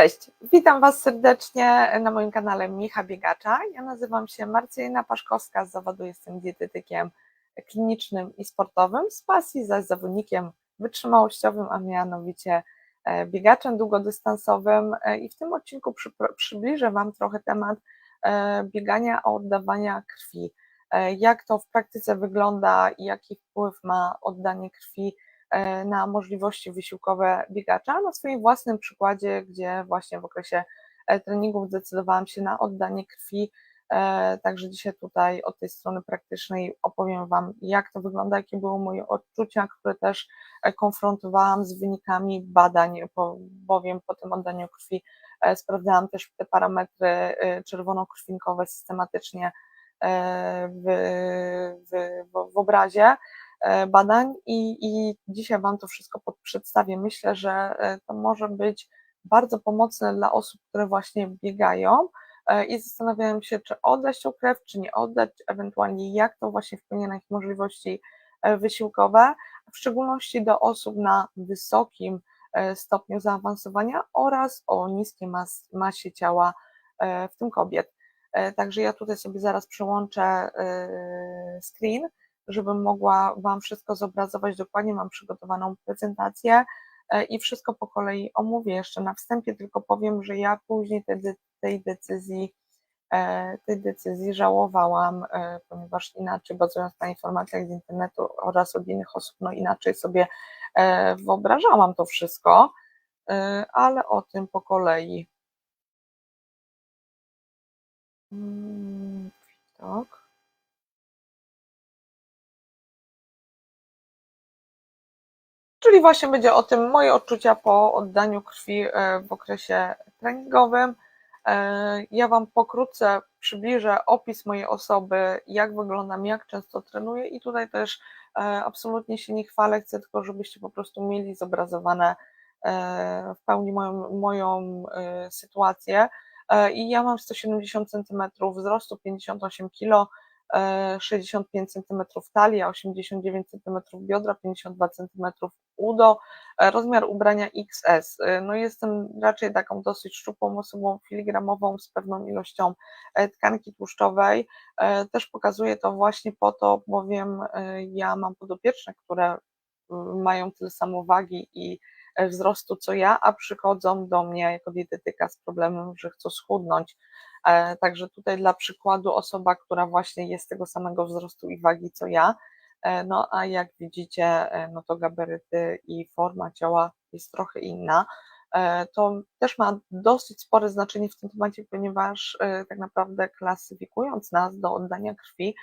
Cześć, witam Was serdecznie na moim kanale Micha Biegacza. Ja nazywam się Marcelina Paszkowska, z zawodu jestem dietetykiem klinicznym i sportowym, z pasji zaś zawodnikiem wytrzymałościowym, a mianowicie e, biegaczem długodystansowym e, i w tym odcinku przy, przybliżę Wam trochę temat e, biegania, oddawania krwi. Jak to w praktyce wygląda i jaki wpływ ma oddanie krwi na możliwości wysiłkowe biegacza. Na swoim własnym przykładzie, gdzie właśnie w okresie e, treningów zdecydowałam się na oddanie krwi. E, także dzisiaj tutaj od tej strony praktycznej opowiem Wam, jak to wygląda, jakie były moje odczucia, które też konfrontowałam z wynikami badań, bowiem po tym oddaniu krwi sprawdzałam też te parametry czerwonokrwinkowe systematycznie w, w, w obrazie. E, badań i, i dzisiaj Wam to wszystko przedstawię. Myślę, że e, to może być bardzo pomocne dla osób, które właśnie biegają e, i zastanawiają się, czy oddać tą krew, czy nie oddać, ewentualnie jak to właśnie wpłynie na ich możliwości wysiłkowe, w szczególności do osób na wysokim stopniu zaawansowania oraz o niskiej mas masie ciała, w tym kobiet. Także ja tutaj sobie zaraz przełączę screen żebym mogła Wam wszystko zobrazować dokładnie. Mam przygotowaną prezentację e, i wszystko po kolei omówię. Jeszcze na wstępie tylko powiem, że ja później tej, decyzji e, tej decyzji żałowałam, e, ponieważ inaczej, bazując na informacjach z internetu oraz od innych osób, no inaczej sobie wyobrażałam to wszystko, ale o tym po kolei. Tak. Czyli właśnie będzie o tym moje odczucia po oddaniu krwi e, w okresie treningowym. E, ja Wam pokrótce przybliżę opis mojej osoby, jak wyglądam, jak często trenuję i tutaj też e, absolutnie się nie chwalę, chcę tylko, żebyście po prostu mieli zobrazowane w pełni moją, moją sytuację. I ja mam 170 cm wzrostu, 58 kg, 65 cm talia, 89 cm biodra, 52 cm udo, e, rozmiar ubrania XS. E, no jestem raczej taką dosyć szczupłą osobą filigramową z pewną ilością e, tkanki tłuszczowej. Też pokazuję to właśnie po to, bowiem ja mam podopieczne, które mają tyle samo wagi i wzrostu co ja, a przychodzą do mnie jako dietetyka z problemem, że chcą schudnąć. Także tutaj dla przykładu osoba, która właśnie jest tego samego wzrostu i wagi co ja, E, no a jak widzicie, e, no to gabaryty i forma ciała jest trochę inna. E, to też ma dosyć spore znaczenie w tym temacie, ponieważ tak naprawdę klasyfikując nas do oddania krwi,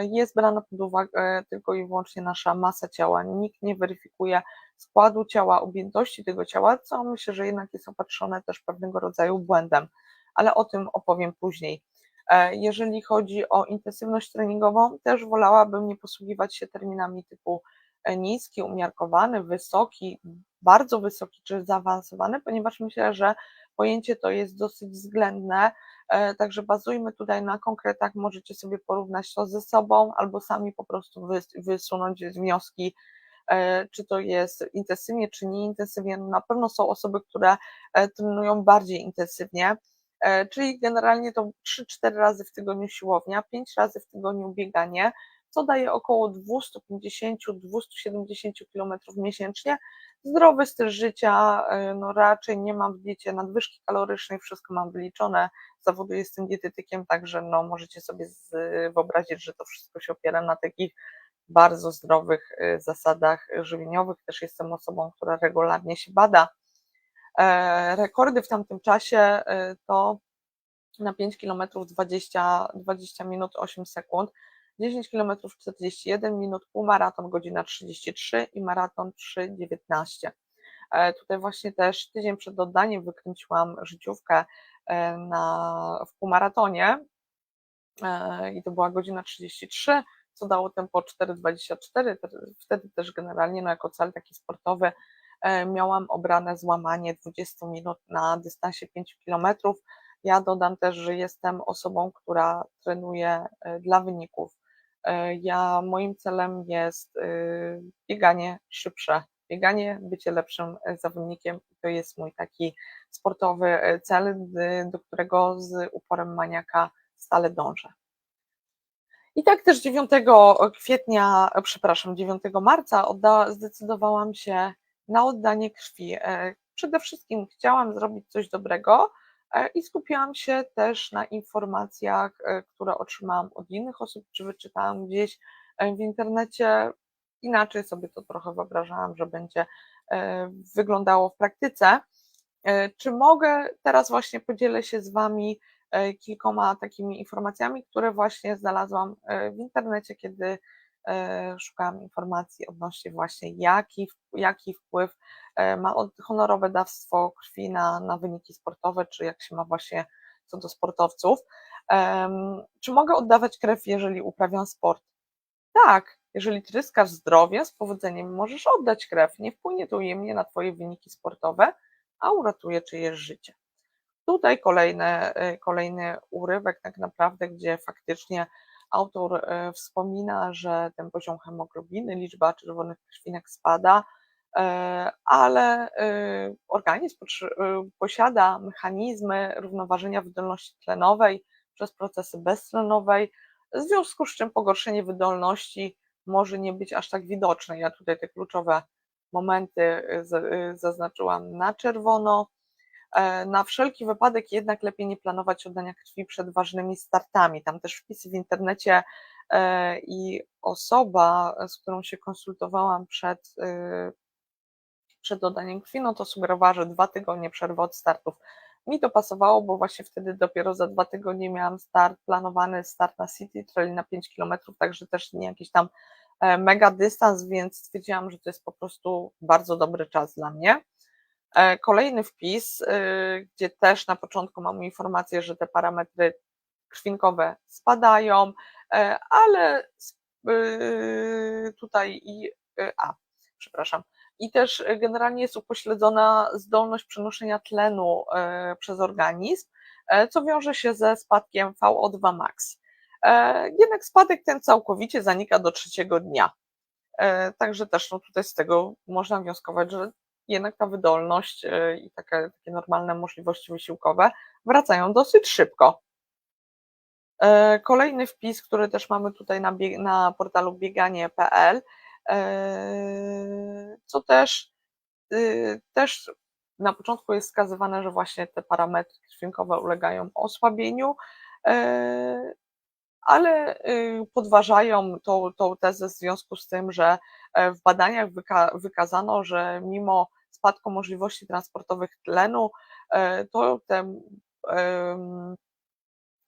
jest brana pod uwagę tylko i wyłącznie nasza masa ciała. Nikt nie weryfikuje składu ciała, objętości tego ciała, co myślę, że jednak jest opatrzone też pewnego rodzaju błędem, ale o tym opowiem później. E, jeżeli chodzi o intensywność treningową, też wolałabym nie posługiwać się terminami typu e, niski, umiarkowany, wysoki, bardzo wysoki czy zaawansowany, ponieważ myślę, że pojęcie to jest dosyć względne, e, także bazujmy tutaj na konkretach, możecie sobie porównać to ze sobą albo sami po prostu wysunąć wnioski, czy to jest intensywnie, czy nie intensywnie. No, na pewno są osoby, które trenują bardziej intensywnie, E, czyli generalnie to 3-4 razy w tygodniu siłownia, 5 razy w tygodniu bieganie, co daje około 250-270 km miesięcznie. Zdrowy styl życia, e, no raczej nie mam w diecie nadwyżki kalorycznej, wszystko mam wyliczone. Zawodu jestem dietetykiem, także no możecie sobie wyobrazić, że to wszystko się opiera na takich bardzo zdrowych e, zasadach żywieniowych. Też jestem osobą, która regularnie się bada E, rekordy w tamtym czasie e, to na 5 km 20, 20 minut 8 sekund, 10 km 41 minut, półmaraton godzina 33 i maraton 3,19. E, tutaj właśnie też tydzień przed oddaniem wykręciłam życiówkę na, w półmaratonie i to była godzina 33, co dało tempo 4,24. Wtedy też generalnie no, jako cel taki sportowy E, miałam obrane złamanie 20 minut na dystansie 5 km. Ja dodam też, że jestem osobą, która trenuje e, dla wyników. E, ja, moim celem jest bieganie szybsze bieganie, bycie lepszym zawodnikiem. To jest mój taki sportowy cel, do którego z uporem maniaka stale dążę. I tak też 9 kwietnia, przepraszam, 9 marca odda, zdecydowałam się na oddanie krwi. Przede wszystkim chciałam zrobić coś dobrego, E, i skupiłam się też na informacjach, e, które otrzymałam od innych osób, czy wyczytałam gdzieś e, w internecie. Inaczej sobie to trochę wyobrażałam, że będzie wyglądało w praktyce. Czy mogę teraz właśnie podzielę się z Wami kilkoma takimi informacjami, które właśnie znalazłam w internecie, kiedy szukałam informacji odnośnie właśnie jaki, jaki wpływ E, ma honorowe dawstwo krwi na, na wyniki sportowe, czy jak się ma właśnie co do sportowców. Czy mogę oddawać krew, jeżeli uprawiam sport? Tak, jeżeli tryskasz zdrowie, z powodzeniem możesz oddać krew. Nie wpłynie to ujemnie na Twoje wyniki sportowe, a uratuje czyjeś życie. Tutaj kolejny, e, kolejny urywek, tak naprawdę, gdzie faktycznie autor e, wspomina, że ten poziom hemoglobiny, liczba czerwonych krwinek spada, E, ale organizm posiada mechanizmy równoważenia wydolności tlenowej przez procesy beztlenowej, w związku z czym pogorszenie wydolności może nie być aż tak widoczne. Ja tutaj te kluczowe momenty zaznaczyłam na czerwono. Na wszelki wypadek jednak lepiej nie planować oddania krwi przed ważnymi startami. Tam też wpisy w internecie i osoba, z którą się konsultowałam przed, przed dodaniem krwi, no to sugerowała, że dwa tygodnie przerwy od startów. Mi to pasowało, bo właśnie wtedy dopiero za dwa tygodnie miałam start, planowany start na City Trail na 5 km, także też nie jakiś tam e, mega dystans, więc stwierdziłam, że to jest po prostu bardzo dobry czas dla mnie. E, kolejny wpis, e, gdzie też na początku mam informację, że te parametry krwinkowe spadają, ale tutaj i a, przepraszam, i też e, generalnie jest upośledzona zdolność przenoszenia tlenu e, przez organizm, e, co wiąże się ze spadkiem VO2 max. Jednak spadek ten całkowicie zanika do trzeciego dnia. Także też no tutaj z tego można wnioskować, że jednak ta wydolność i takie, takie normalne możliwości wysiłkowe wracają dosyć szybko. Kolejny wpis, który też mamy tutaj na, na portalu bieganie.pl Eee, co też, y, też na początku jest wskazywane, że właśnie te parametry krwinkowe ulegają osłabieniu, eee, ale y, podważają tą, tą tezę w związku z tym, że e, w badaniach wyka wykazano, że mimo spadku możliwości transportowych tlenu, e, to te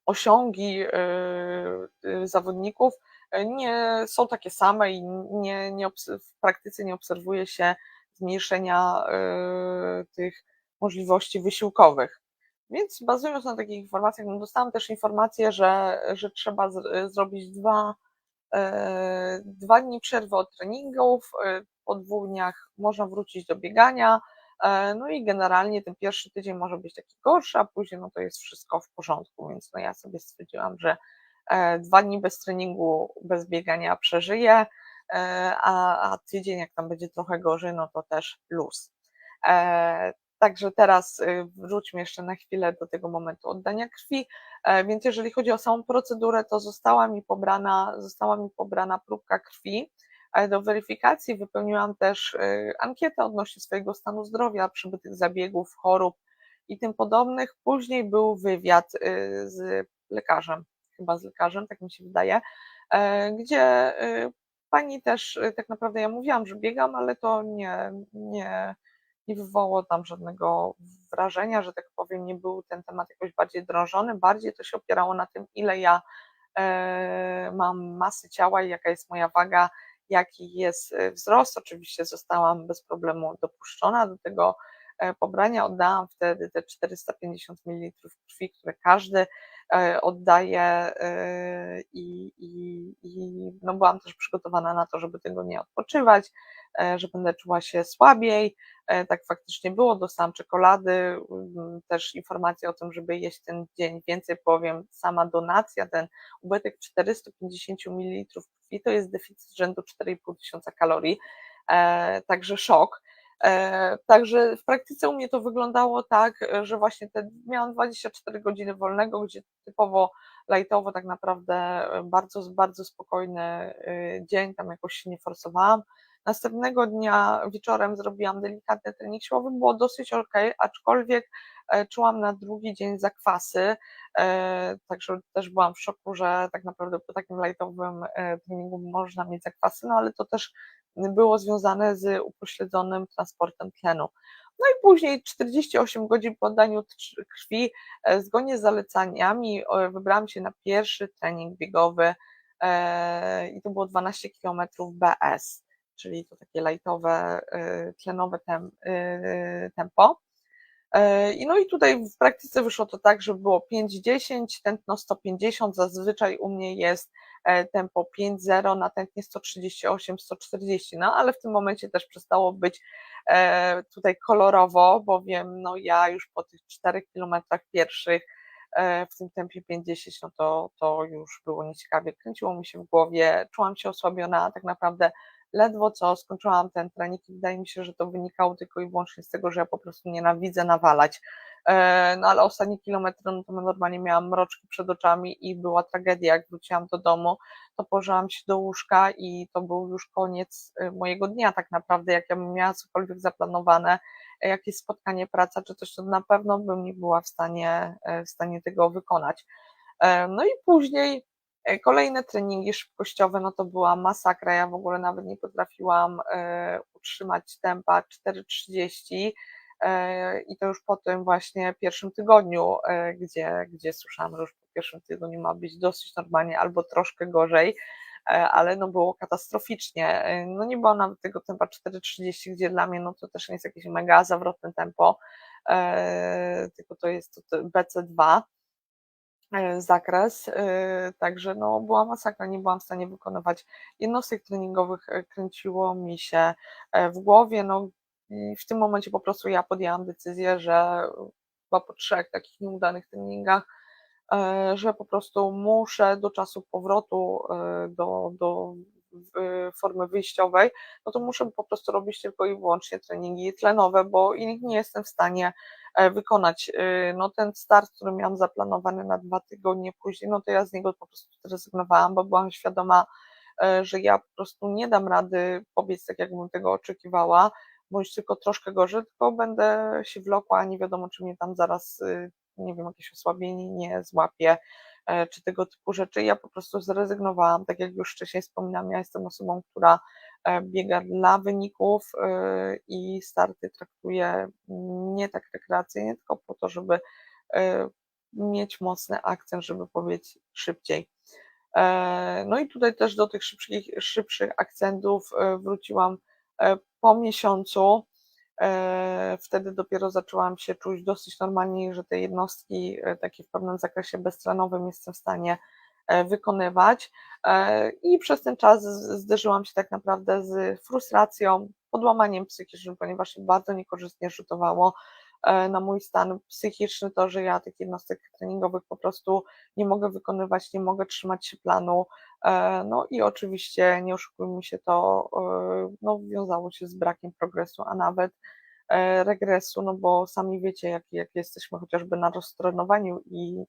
osiągi e, y, zawodników nie są takie same i nie, nie w praktyce nie obserwuje się zmniejszenia tych możliwości wysiłkowych. Więc bazując na takich informacjach, no dostałam też informację, że, że trzeba z, zrobić dwa, y, dwa dni przerwy od treningów, po dwóch dniach można wrócić do biegania, no i generalnie ten pierwszy tydzień może być taki gorszy, a później no to jest wszystko w porządku, więc no ja sobie stwierdziłam, że E, dwa dni bez treningu, bez biegania przeżyję, e, a, a tydzień, jak tam będzie trochę gorzej, no to też luz. E, także teraz y, wróćmy jeszcze na chwilę do tego momentu oddania krwi. Więc jeżeli chodzi o samą procedurę, to została mi pobrana, została mi pobrana próbka krwi. Do weryfikacji wypełniłam też y, ankietę odnośnie swojego stanu zdrowia, przybytych zabiegów, chorób i tym podobnych. Później był wywiad y, z lekarzem chyba z lekarzem, tak mi się wydaje, e, gdzie e, pani też, e, tak naprawdę ja mówiłam, że biegam, ale to nie, nie, nie wywołało tam żadnego wrażenia, że tak powiem, nie był ten temat jakoś bardziej drążony, bardziej to się opierało na tym, ile ja mam masy ciała i jaka jest moja waga, jaki jest wzrost. Oczywiście zostałam bez problemu dopuszczona do tego pobrania. Oddałam wtedy te 450 ml krwi, które każdy E, oddaję e, i, i, i no byłam też przygotowana na to, żeby tego nie odpoczywać, e, że będę czuła się słabiej. Tak faktycznie było, dostałam czekolady, mm, też informacje o tym, żeby jeść ten dzień więcej, powiem, sama donacja, ten ubytek 450 ml krwi to jest deficyt rzędu 4,5 tysiąca kalorii, e, także szok. E, także w praktyce u mnie to wyglądało tak, że właśnie te, miałam 24 godziny wolnego, gdzie typowo lightowo tak naprawdę bardzo, bardzo spokojny dzień, tam jakoś się nie forsowałam. Następnego dnia wieczorem zrobiłam delikatny trening siłowy, było dosyć ok, aczkolwiek e, czułam na drugi dzień zakwasy, e, także też byłam w szoku, że tak naprawdę po takim lightowym e, treningu można mieć zakwasy, no ale to też było związane z upośledzonym transportem tlenu. No i później 48 godzin po oddaniu krwi, zgodnie z zaleceniami, wybrałam się na pierwszy trening biegowy i to było 12 km BS czyli to takie lajtowe, y, tlenowe y, tempo. Y, no i tutaj w praktyce wyszło to tak, że było 5-10, tętno 150, zazwyczaj u mnie jest e, tempo 5-0 na tętnie 138-140, no ale w tym momencie też przestało być e, tutaj kolorowo, bowiem no ja już po tych 4 kilometrach pierwszych e, w tym tempie 50, no to, to już było nieciekawie, kręciło mi się w głowie, czułam się osłabiona, tak naprawdę ledwo co skończyłam ten trening i wydaje mi się, że to wynikało tylko i wyłącznie z tego, że ja po prostu nienawidzę nawalać. E, no ale ostatnie kilometry, no to normalnie miałam mroczki przed oczami i była tragedia, jak wróciłam do domu, to położyłam się do łóżka i to był już koniec e, mojego dnia tak naprawdę, jak ja bym miała cokolwiek zaplanowane, e, jakieś spotkanie, praca czy coś, to na pewno bym nie była w stanie, w stanie tego wykonać. No i później kolejne treningi szybkościowe, no to była masakra, ja w ogóle nawet nie potrafiłam e, utrzymać tempa 4,30 e, i to już po tym właśnie pierwszym tygodniu, gdzie, gdzie słyszałam, że już po pierwszym tygodniu ma być dosyć normalnie albo troszkę gorzej, ale no było katastroficznie. No nie było nawet tego tempa 4,30, gdzie dla mnie no to też nie jest jakieś mega zawrotne tempo, tylko to jest to BC2. E, zakres, e, także no była masakra, nie byłam w stanie wykonywać jednostek treningowych, e, kręciło mi się w głowie, no i w tym momencie po prostu ja podjęłam decyzję, że chyba po trzech takich nieudanych treningach, że po prostu muszę do czasu powrotu do, do formy wyjściowej, no to muszę po prostu robić tylko i wyłącznie treningi tlenowe, bo innych nie jestem w stanie E, wykonać. E, no ten start, który miałam zaplanowany na dwa tygodnie później, no to ja z niego po prostu zrezygnowałam, bo byłam świadoma, e, że ja po prostu nie dam rady pobiec tak, jakbym tego oczekiwała, bądź tylko troszkę gorzej, tylko będę się wlokła, nie wiadomo, czy mnie tam zaraz, nie wiem, jakieś osłabienie nie złapie, czy tego typu rzeczy. Ja po prostu zrezygnowałam, tak jak już wcześniej wspominałam, ja jestem osobą, która E, biega dla wyników e, i starty traktuje nie tak rekreacyjnie, tylko po to, żeby e, mieć mocny akcent, żeby powiedzieć szybciej. No i tutaj też do tych szybszych, szybszych akcentów wróciłam po miesiącu. Wtedy dopiero zaczęłam się czuć dosyć normalnie, że te jednostki takie w pewnym zakresie beztlenowym jestem w stanie E, wykonywać. E, I przez ten czas zderzyłam się tak naprawdę z frustracją, podłamaniem psychicznym, ponieważ bardzo niekorzystnie rzutowało e, na mój stan psychiczny to, że ja tych jednostek treningowych po prostu nie mogę wykonywać, nie mogę trzymać się planu. No i oczywiście, nie oszukujmy się, to no, wiązało się z brakiem progresu, a nawet regresu, no bo sami wiecie, jak, jak jesteśmy chociażby na roztrenowaniu i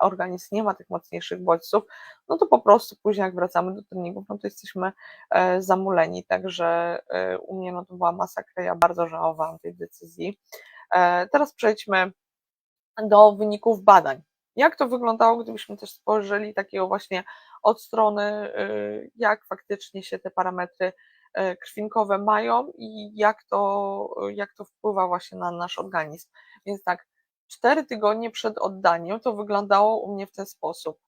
organizm nie ma tych mocniejszych bodźców, no to po prostu później jak wracamy do treningów, no to jesteśmy e, zamuleni, także e, u mnie no to była masakra, ja bardzo żałowałam tej decyzji. E, teraz przejdźmy do wyników badań. Jak to wyglądało, gdybyśmy też spojrzeli takiego właśnie od strony, jak faktycznie się te parametry krwinkowe mają i jak to, jak to wpływa właśnie na nasz organizm. Więc tak, Cztery tygodnie przed oddaniem to wyglądało u mnie w ten sposób.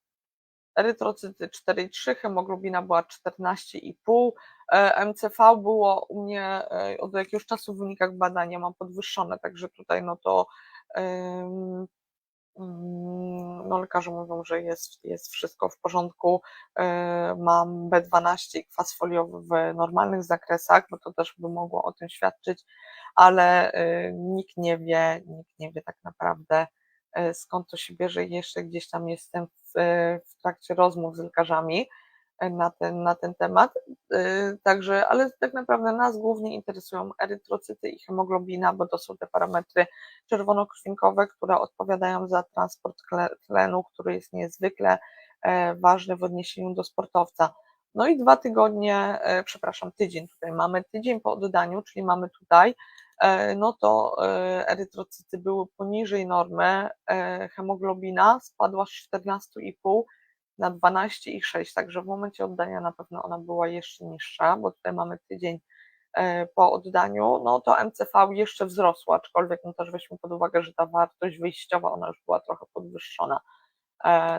Erytrocyty 4,3, hemoglobina była 14,5, e, MCV było u mnie e, od jakiegoś czasu w wynikach badania mam podwyższone, także tutaj no to Mm, no lekarze mówią, że jest, jest wszystko w porządku. E, mam B12 i kwas foliowy w normalnych zakresach, bo to też by mogło o tym świadczyć, ale e, nikt nie wie, nikt nie wie tak naprawdę e, skąd to się bierze. Jeszcze gdzieś tam jestem w, w trakcie rozmów z lekarzami, na ten, na ten temat. Także, ale tak naprawdę nas głównie interesują erytrocyty i hemoglobina, bo to są te parametry czerwonokrwinkowe, które odpowiadają za transport tlenu, który jest niezwykle ważny w odniesieniu do sportowca. No i dwa tygodnie, przepraszam, tydzień tutaj mamy, tydzień po oddaniu, czyli mamy tutaj E, no to e, erytrocyty były poniżej normy, e, hemoglobina spadła z 14,5 na 12,6, także w momencie oddania na pewno ona była jeszcze niższa, bo tutaj mamy tydzień po oddaniu, no to MCV jeszcze wzrosła, aczkolwiek no też weźmy pod uwagę, że ta wartość wyjściowa, ona już była trochę podwyższona,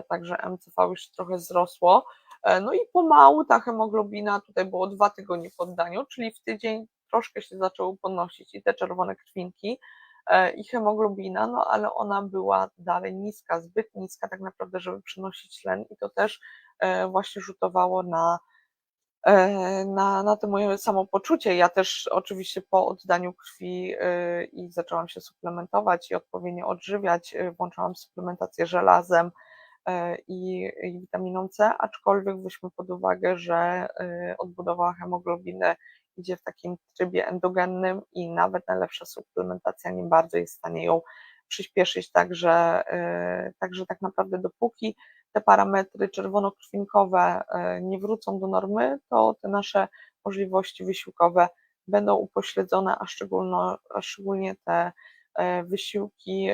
także MCV już trochę wzrosło, no i pomału ta hemoglobina, tutaj było dwa tygodnie po oddaniu, czyli w tydzień troszkę się zaczęły podnosić i te czerwone krwinki e, i hemoglobina, no ale ona była dalej niska, zbyt niska tak naprawdę, żeby przynosić tlen i to też e, właśnie rzutowało na, e, na, na to moje samopoczucie. Ja też oczywiście po oddaniu krwi i zaczęłam się suplementować i odpowiednio odżywiać, włączałam suplementację żelazem, i, i witaminą C, aczkolwiek weźmy pod uwagę, że odbudowa hemoglobiny idzie w takim trybie endogennym i nawet najlepsza suplementacja nie bardzo jest w stanie ją przyspieszyć, także, y, także tak naprawdę dopóki te parametry czerwonokrwinkowe y, nie wrócą do normy, to te nasze możliwości wysiłkowe będą upośledzone, a, szczególno, a szczególnie te y, wysiłki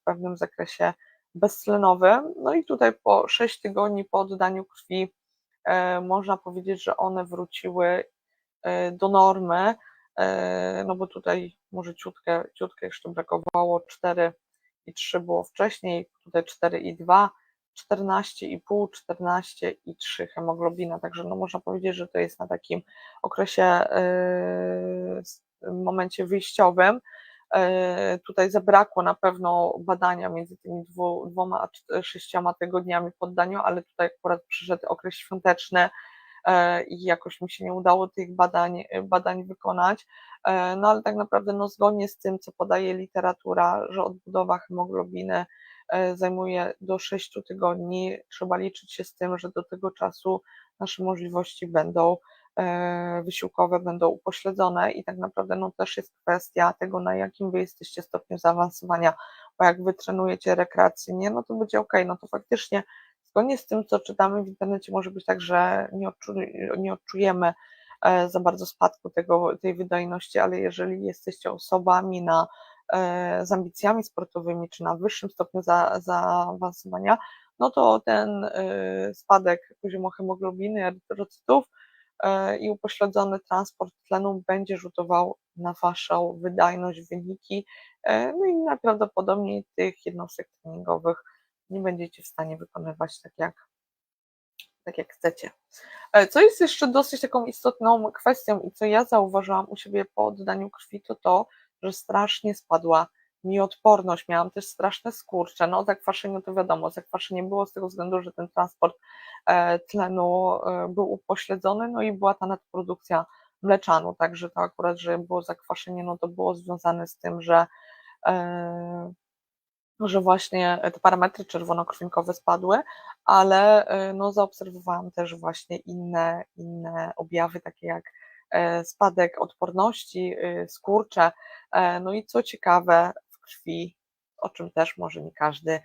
w pewnym zakresie beztlenowym. No i tutaj po 6 tygodni po oddaniu krwi można powiedzieć, że one wróciły do normy, e, no bo tutaj może ciutkę, ciutkę jeszcze brakowało, 4 i 3 było wcześniej, tutaj 4 i 2, 14,5, 14 i 3 hemoglobina, także no można powiedzieć, że to jest na takim okresie, e, momencie wyjściowym. Tutaj zabrakło na pewno badania między tymi dwoma a sześcioma tygodniami poddaniu, ale tutaj akurat przyszedł okres świąteczny, E, i jakoś mi się nie udało tych badań, badań wykonać. E, no ale tak naprawdę no, zgodnie z tym, co podaje literatura, że odbudowa hemoglobiny e, zajmuje do 6 tygodni, trzeba liczyć się z tym, że do tego czasu nasze możliwości będą wysiłkowe będą upośledzone i tak naprawdę no, też jest kwestia tego, na jakim wy jesteście stopniu zaawansowania, bo jak wy trenujecie rekreacyjnie, no to będzie ok, no to faktycznie Zgodnie z tym, co czytamy w internecie, może być tak, że nie, odczu, nie odczujemy e, za bardzo spadku tego, tej wydajności, ale jeżeli jesteście osobami na, e, z ambicjami sportowymi, czy na wyższym stopniu za, zaawansowania, no to ten e, spadek poziomu hemoglobiny, erytrocytów i upośledzony transport tlenu będzie rzutował na Waszą wydajność, wyniki, no i najprawdopodobniej tych jednostek treningowych nie będziecie w stanie wykonywać tak jak, tak jak chcecie. E, co jest jeszcze dosyć taką istotną kwestią i co ja zauważyłam u siebie po oddaniu krwi, to to, że strasznie spadła mi odporność, miałam też straszne skurcze, no zakwaszenie to wiadomo, zakwaszenie było z tego względu, że ten transport e, tlenu e, był upośledzony, no i była ta nadprodukcja mleczanu, także to akurat, że było zakwaszenie, no to było związane z tym, że że właśnie te parametry czerwonokrwinkowe spadły, ale e, no, zaobserwowałam też właśnie inne, inne objawy, takie jak e, spadek odporności, e, skurcze. No i co ciekawe, w krwi, o czym też może nie każdy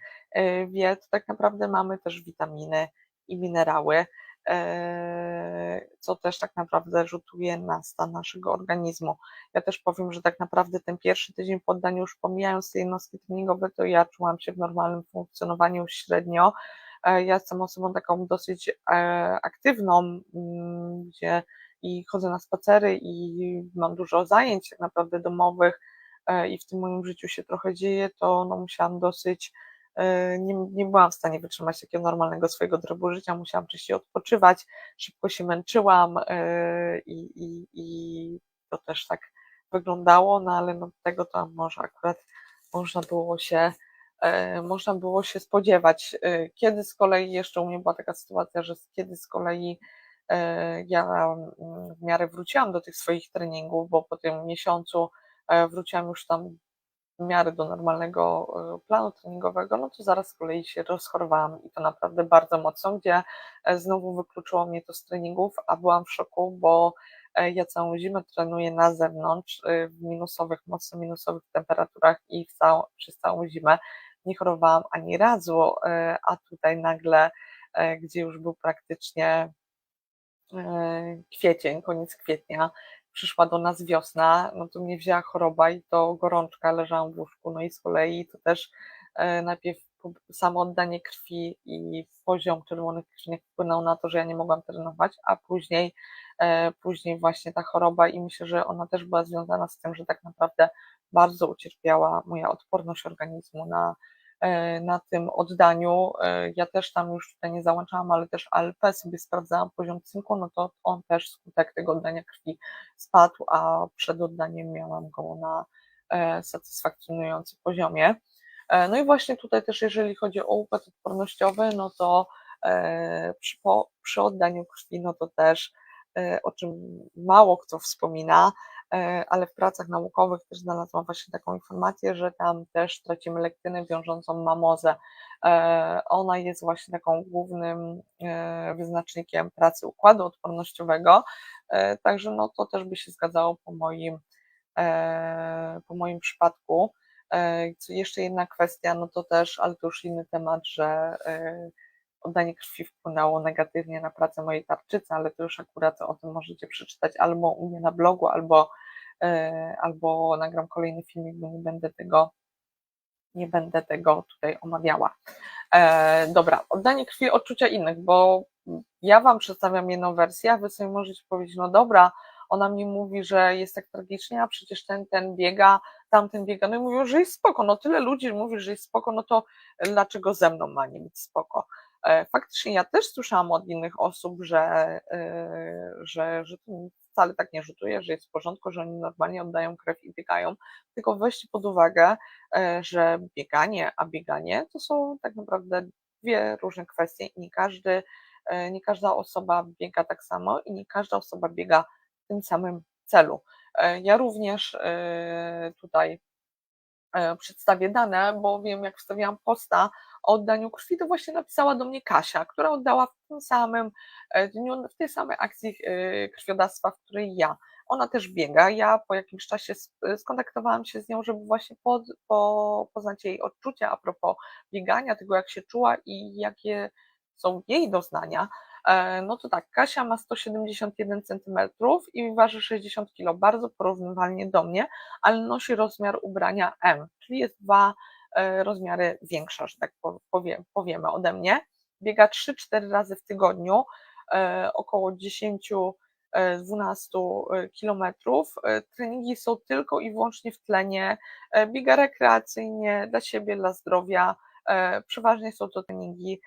wie, to tak naprawdę mamy też witaminy i minerały. E, co też tak naprawdę rzutuje na stan naszego organizmu. Ja też powiem, że tak naprawdę ten pierwszy tydzień po oddaniu, już pomijając te jednostki treningowe, to ja czułam się w normalnym funkcjonowaniu średnio. E, ja jestem osobą taką dosyć e, aktywną, mm, gdzie i chodzę na spacery i mam dużo zajęć tak naprawdę domowych i w tym moim życiu się trochę dzieje, to no musiałam dosyć nie, nie byłam w stanie wytrzymać takiego normalnego swojego trybu życia, musiałam częściej odpoczywać, szybko się męczyłam e, i, i, i to też tak wyglądało, no ale no tego to może akurat można było się e, można było się spodziewać. Kiedy z kolei jeszcze u mnie była taka sytuacja, że kiedy z kolei ja mm, w miarę wróciłam do tych swoich treningów, bo po tym miesiącu wróciłam już tam w miarę do normalnego e, planu treningowego, no to zaraz z kolei się rozchorowałam i to naprawdę bardzo mocno, gdzie e, znowu wykluczyło mnie to z treningów, a byłam w szoku, bo e, ja całą zimę trenuję na zewnątrz w minusowych, mocno minusowych temperaturach i w całą, przez całą zimę nie chorowałam ani razu, a tutaj nagle, gdzie już był praktycznie kwiecień, koniec kwietnia, przyszła do nas wiosna, no to mnie wzięła choroba i to gorączka, leżałam w łóżku, no i z kolei to też e, najpierw samo oddanie krwi i poziom czerwonych krwinek wpłynął na to, że ja nie mogłam trenować, a później, e, później właśnie ta choroba i myślę, że ona też była związana z tym, że tak naprawdę bardzo ucierpiała moja odporność organizmu na, na tym oddaniu. E, ja też tam już tutaj nie załączałam, ale też ALP sobie sprawdzałam poziom cynku, no to on też skutek tego oddania krwi spadł, a przed oddaniem miałam go na e, satysfakcjonującym poziomie. No i właśnie tutaj też, jeżeli chodzi o układ odpornościowy, no to przy, po, przy oddaniu krwi, no to też, o czym mało kto wspomina, E, ale w pracach naukowych też znalazłam właśnie taką informację, że tam też tracimy lektynę wiążącą mamozę. E, ona jest właśnie taką głównym e, wyznacznikiem pracy układu odpornościowego, także no to też by się zgadzało po moim, po moim przypadku. Jeszcze jedna kwestia, no to też, ale to już inny temat, że oddanie krwi wpłynęło negatywnie na pracę mojej tarczycy, ale to już akurat o tym możecie przeczytać albo u mnie na blogu, albo, e, albo nagram kolejny filmik, bo nie będę tego nie będę tego tutaj omawiała. E, dobra, oddanie krwi, odczucia innych, bo ja Wam przedstawiam jedną wersję, a Wy sobie możecie powiedzieć, no dobra, ona mi mówi, że jest tak tragicznie, a przecież ten, ten biega, tamten biega, no i mówią, że jest spoko, no tyle ludzi mówi, że jest spoko, no to dlaczego ze mną ma nie być spoko? E, faktycznie ja też słyszałam od innych osób, że, e, że, że to wcale tak nie rzutuje, że jest w porządku, że oni normalnie oddają krew i biegają, tylko weźcie pod uwagę, e, że bieganie a bieganie to są tak naprawdę dwie różne kwestie i nie każdy, nie każda osoba biega tak samo i nie każda osoba biega w tym samym celu. Ja również tutaj przedstawię dane, bo wiem, jak wstawiałam posta o oddaniu krwi, to właśnie napisała do mnie Kasia, która oddała w tym samym e, dniu, w tej samej akcji e, krwiodawstwa, w której ja. Ona też biega. Ja po jakimś czasie skontaktowałam się z nią, żeby właśnie pod, po, poznać jej odczucia a propos biegania, tego jak się czuła i jakie są jej doznania. E, no to tak, Kasia ma 171 cm i waży 60 kg, bardzo porównywalnie do mnie, ale nosi rozmiar ubrania M, czyli jest dwa E, rozmiary większa, że tak powiem, powiemy ode mnie. Biega 3-4 razy w tygodniu, e, około 10-12 e, kilometrów. Treningi są tylko i wyłącznie w tlenie, biega rekreacyjnie dla siebie, dla zdrowia. Przeważnie są to treningi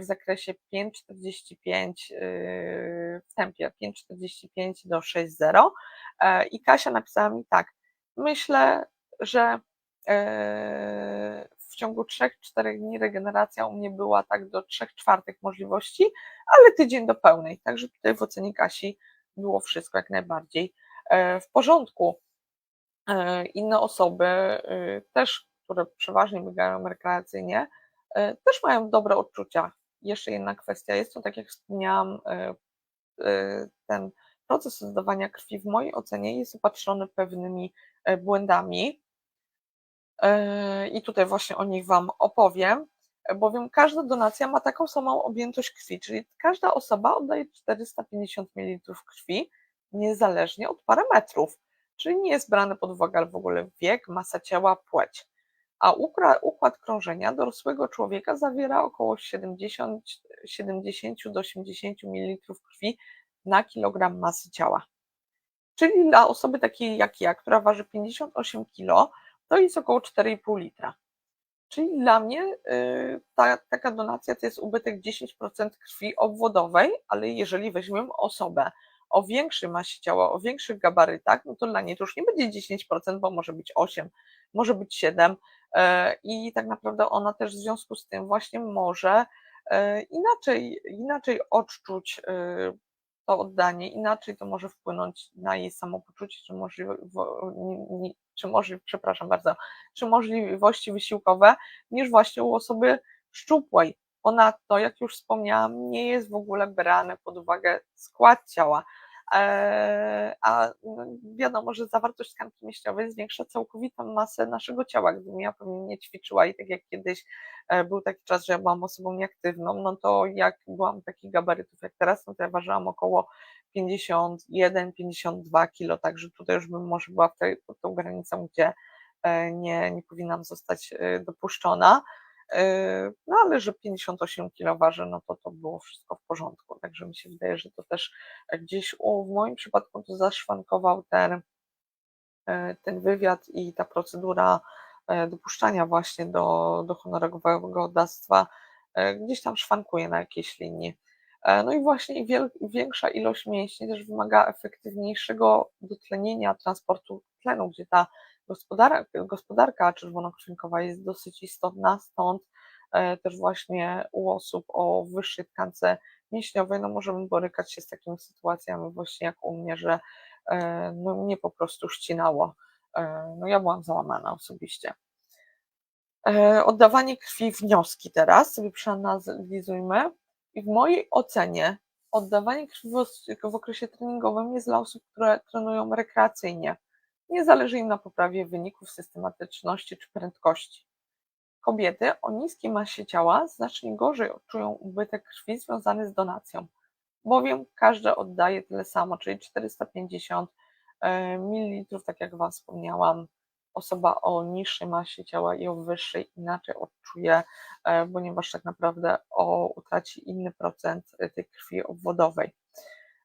w zakresie 5,45 w tempie 5,45 do 6,0 i Kasia napisała mi tak, myślę, że w ciągu 3-4 dni regeneracja u mnie była tak do 3 czwartych możliwości, ale tydzień do pełnej. Także tutaj w ocenie Kasi było wszystko jak najbardziej w porządku. Inne osoby też, które przeważnie biegają rekreacyjnie, też mają dobre odczucia. Jeszcze jedna kwestia jest to, tak jak wspomniałam, ten proces oddawania krwi w mojej ocenie jest opatrzony pewnymi błędami, i tutaj właśnie o nich Wam opowiem, bowiem każda donacja ma taką samą objętość krwi, czyli każda osoba oddaje 450 ml krwi, niezależnie od parametrów, czyli nie jest brany pod uwagę w ogóle wiek, masa ciała, płeć. A układ krążenia dorosłego człowieka zawiera około 70, 70 do 80 ml krwi na kilogram masy ciała. Czyli dla osoby takiej jak ja, która waży 58 kg, to jest około 4,5 litra. Czyli dla mnie y, ta, taka donacja to jest ubytek 10% krwi obwodowej, ale jeżeli weźmiemy osobę o większej masie ciała, o większych gabarytach, no to dla niej to już nie będzie 10%, bo może być 8, może być 7 y, i tak naprawdę ona też w związku z tym właśnie może y, inaczej, inaczej odczuć to oddanie, inaczej to może wpłynąć na jej samopoczucie, czy możliwe, czy możliwości, przepraszam bardzo, czy możliwości wysiłkowe niż właśnie u osoby szczupłej. Ponadto, jak już wspomniałam, nie jest w ogóle brany pod uwagę skład ciała, e, a no, wiadomo, że zawartość tkanki mięśniowej zwiększa całkowitą masę naszego ciała. Gdybym ja pewnie nie ćwiczyła i tak jak kiedyś e, był taki czas, że ja byłam osobą nieaktywną, no to jak byłam takich gabarytów jak teraz, no to ja ważyłam około 51-52 kilo, także tutaj już bym może była w tej, pod tą granicą, gdzie e, nie, nie powinnam zostać dopuszczona. Yy, no ale że 58 kg waży, no to to było wszystko w porządku. Także mi się wydaje, że to też gdzieś u, w moim przypadku to zaszwankował ten, e, ten wywiad i ta procedura e, dopuszczania właśnie do, do honorowego dawstwa e, gdzieś tam szwankuje na jakiejś linii. No i właśnie większa ilość mięśni też wymaga efektywniejszego dotlenienia transportu tlenu, gdzie ta gospodarka, gospodarka czerwonokrwinkowa jest dosyć istotna, stąd e, też właśnie u osób o wyższej tkance mięśniowej, no możemy borykać się z takimi sytuacjami właśnie jak u mnie, że e, no mnie po prostu ścinało. E, no ja byłam załamana osobiście. Oddawanie krwi wnioski teraz sobie przeanalizujmy. I w mojej ocenie oddawanie krwi w okresie treningowym jest dla osób, które trenują rekreacyjnie nie zależy im na poprawie wyników, systematyczności czy prędkości. Kobiety o niskiej masie ciała znacznie gorzej odczują ubytek krwi związany z donacją, bowiem każda oddaje tyle samo, czyli 450 e, ml, tak jak Wam wspomniałam, osoba o niższej masie ciała i o wyższej inaczej odczuje, e, ponieważ tak naprawdę o, utraci inny procent e, tej krwi obwodowej.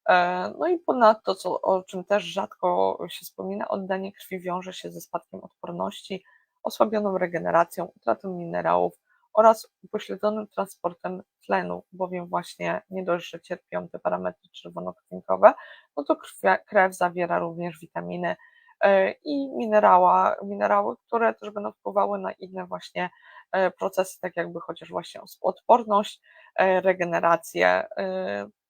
E, no i ponadto, co, o czym też rzadko się wspomina, oddanie krwi wiąże się ze spadkiem odporności, osłabioną regeneracją, utratą minerałów oraz upośledzonym transportem tlenu, bowiem właśnie nie dość, że cierpią te parametry czerwonokrwinkowe, no to krew, krew zawiera również witaminy e, i minerała, minerały, które też będą wpływały na inne właśnie e, procesy, tak jakby chociaż właśnie odporność, regenerację,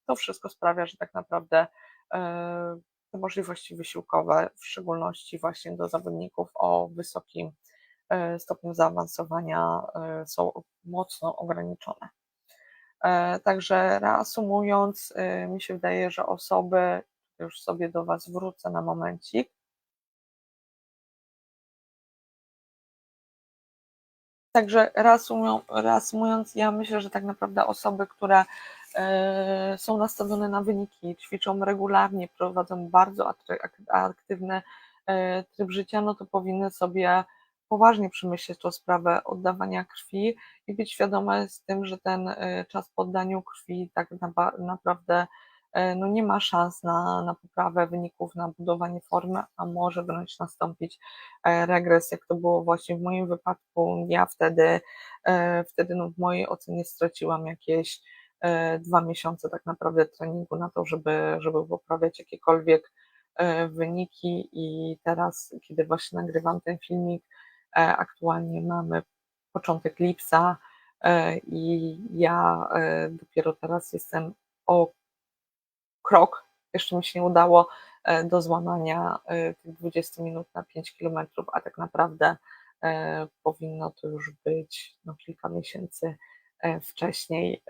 to wszystko sprawia, że tak naprawdę e, te możliwości wysiłkowe, w szczególności właśnie do zawodników o wysokim e, stopniu zaawansowania, e, są mocno ograniczone. Także reasumując, mi się wydaje, że osoby, już sobie do Was wrócę na momencik, Także reasumując, ja myślę, że tak naprawdę osoby, które są nastawione na wyniki, ćwiczą regularnie, prowadzą bardzo aktywny e, tryb życia, no to powinny sobie poważnie przemyśleć tą sprawę oddawania krwi i być świadome z tym, że ten e, czas po oddaniu krwi tak naprawdę E, no nie ma szans na, na poprawę wyników, na budowanie formy, a może wręcz nastąpić e, regres, jak to było właśnie w moim wypadku. Ja wtedy, e, wtedy no w mojej ocenie straciłam jakieś dwa miesiące tak naprawdę treningu na to, żeby, żeby poprawiać jakiekolwiek wyniki. I teraz, kiedy właśnie nagrywam ten filmik, aktualnie mamy początek lipca i ja dopiero teraz jestem o krok, jeszcze mi się nie udało e, do złamania e, tych 20 minut na 5 km, a tak naprawdę e, powinno to już być no, kilka miesięcy wcześniej.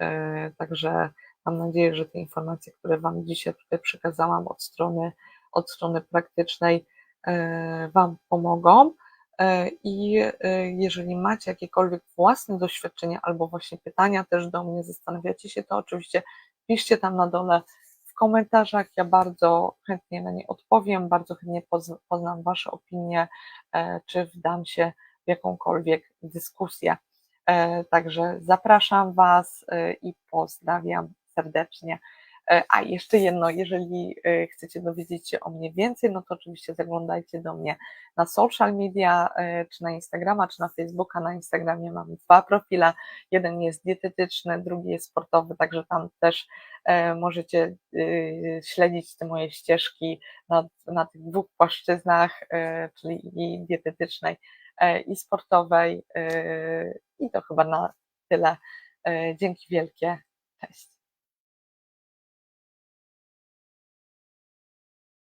Także mam nadzieję, że te informacje, które Wam dzisiaj tutaj przekazałam od strony, od strony praktycznej, Wam pomogą. I jeżeli macie jakiekolwiek własne doświadczenia albo właśnie pytania też do mnie, zastanawiacie się, to oczywiście piszcie tam na dole komentarzach. Ja bardzo chętnie na nie odpowiem, bardzo chętnie poznam Wasze opinie, e, czy wdam się w jakąkolwiek dyskusję. E, także zapraszam Was e, i pozdrawiam serdecznie. E, a jeszcze jedno, jeżeli chcecie dowiedzieć się o mnie więcej, no to oczywiście zaglądajcie do mnie na social media, czy na Instagrama, czy na Facebooka. Na Instagramie mam dwa profile. Jeden jest dietetyczny, drugi jest sportowy, także tam też możecie śledzić te moje ścieżki na, na tych dwóch płaszczyznach, czyli i dietetycznej, i sportowej. I to chyba na tyle. Dzięki wielkie. Cześć.